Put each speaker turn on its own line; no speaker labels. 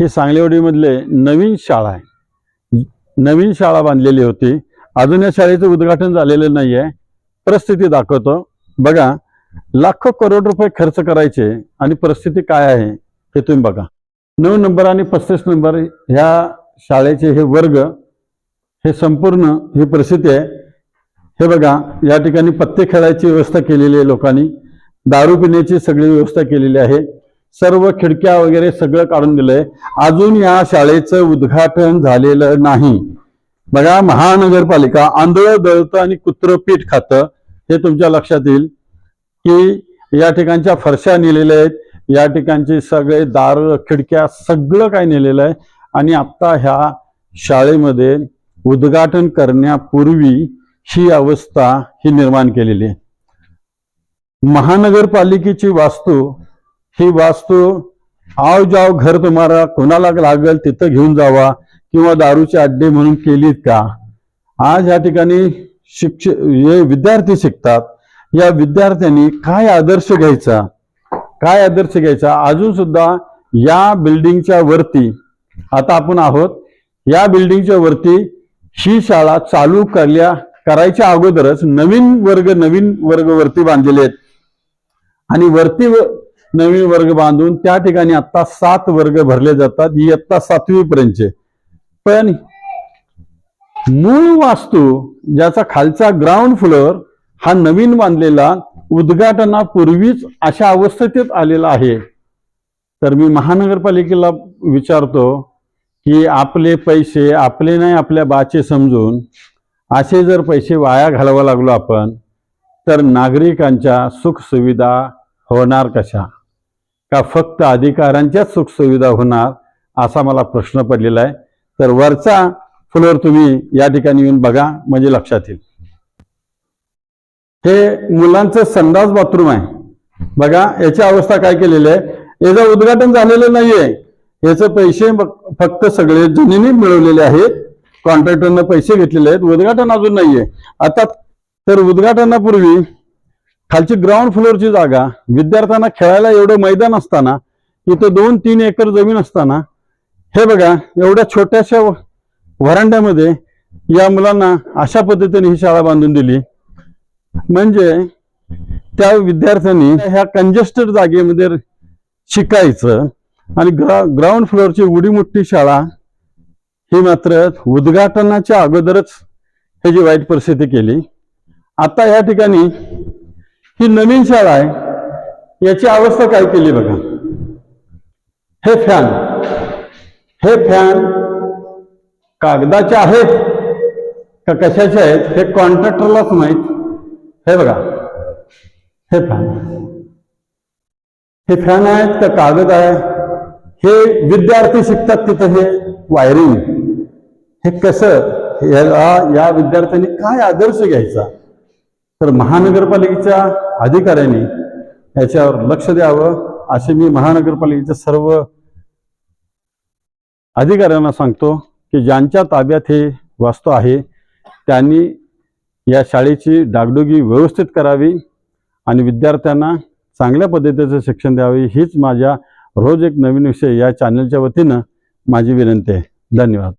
हे सांगलीवाडीमधले नवीन शाळा आहे. नवीन शाळा बांधलेली होती. अजून या शाळेचं उद्घाटन झालेलं नाही आहे परिस्थिती दाखवतो. बघा लाखो करोड रुपये खर्च करायचे आणि परिस्थिती काय आहे हे तुम्ही बघा. नऊ नंबर आणि पस्तीस नंबर ह्या शाळेचे हे वर्ग हे संपूर्ण ही परिस्थिती आहे. हे बघा या ठिकाणी पत्ते खेळायची व्यवस्था केलेली आहे लोकांनी. दारू पिण्याची सगळी व्यवस्था केलेली आहे. सर्व खिडक्या वगैरे सगळं काढून दिलंय. अजून या शाळेचं उद्घाटन झालेलं नाही. बघा महानगरपालिका आंधळ दळतं आणि कुत्र पीठ खातं हे तुमच्या लक्षात येईल की या ठिकाणच्या फरशा नेलेल्या आहेत. या ठिकाणचे सगळे दार खिडक्या सगळं काय नेलेलं आहे. आणि आत्ता ह्या शाळेमध्ये उद्घाटन करण्यापूर्वी ही अवस्था ही निर्माण केलेली आहे. महानगरपालिकेची वास्तू ही वास्तू आव जाव घर तुम्हाला कोणाला लागेल तिथं घेऊन जावा किंवा दारूचे अड्डे म्हणून केलीत का? आज या ठिकाणी शिक्ष हे विद्यार्थी शिकतात. या विद्यार्थ्यांनी काय आदर्श घ्यायचा? काय आदर्श घ्यायचा? अजून सुद्धा या बिल्डिंगच्या वरती आता आपण आहोत या बिल्डिंगच्या वरती ही शाळा चालू करल्या करायच्या अगोदरच नवीन वर्ग नवीन वर्ग वरती बांधलेले आहेत. आणि वरती व- नवीन वर्ग बांधून त्या ठिकाणी आता सात वर्ग भरले जातात. इयत्ता सातवी पर्यंतचे. पण मूळ वास्तू ज्याचा खालचा ग्राउंड फ्लोअर हा नवीन बांधलेला उद्घाटनापूर्वीच अशा अवस्थेत आलेला आहे. तर मी महानगरपालिकेला विचारतो की आपले पैसे आपले नाही आपल्या बाचे समजून असे जर पैसे वाया घालावा लागलो आपण तर नागरिकांच्या सुखसुविधा होणार कशा? का फक्त अधिकाऱ्यांच्याच सुखसुविधा होणार असा मला प्रश्न पडलेला आहे. तर वरचा फ्लोअर तुम्ही या ठिकाणी येऊन बघा म्हणजे लक्षात येईल. हे मुलांचं संडास बाथरूम आहे. बघा याची अवस्था काय केलेली आहे? याचं उद्घाटन झालेलं नाहीये. याचे पैसे फक्त सगळे जमिनी मिळवलेले आहेत. कॉन्ट्रॅक्टरनं पैसे घेतलेले आहेत. उद्घाटन अजून नाहीये. आता तर उद्घाटनापूर्वी खालची ग्राउंड फ्लोअरची जागा विद्यार्थ्यांना खेळायला एवढं मैदान असताना इथं दोन तीन एकर जमीन असताना हे बघा एवढ्या छोट्याशा व- व्हरांड्यामध्ये या मुलांना अशा पद्धतीने ही शाळा बांधून दिली. म्हणजे त्या विद्यार्थ्यांनी ह्या कंजेस्टेड जागेमध्ये शिकायचं आणि ग्रा ग्राउंड फ्लोअरची उडी मोठी शाळा ही मात्र उद्घाटनाच्या अगोदरच ह्याची वाईट परिस्थिती केली. आता या ठिकाणी ही नवीन शाळा आहे. याची अवस्था काय केली बघा. हे फॅन. हे फॅन कागदाचे आहेत का कशाचे आहेत हे कॉन्ट्रॅक्टरलाच माहीत. हे बघा. हे फॅन. हे फॅन आहेत का कागद आहे? हे विद्यार्थी शिकतात तिथं हे वायरिंग. हे कसं? याला या विद्यार्थ्यांनी काय आदर्श घ्यायचा? तर महानगरपालिकेच्या अधिकाऱ्यांनी याच्यावर लक्ष द्यावं असे मी महानगरपालिकेच्या सर्व अधिकाऱ्यांना सांगतो की ज्यांच्या ताब्यात हे वास्तू आहे त्यांनी या शाळेची डागडुगी व्यवस्थित करावी आणि विद्यार्थ्यांना चांगल्या पद्धतीचं शिक्षण द्यावे हीच माझ्या रोज एक नवीन विषय या चॅनलच्या वतीनं माझी विनंती आहे. धन्यवाद.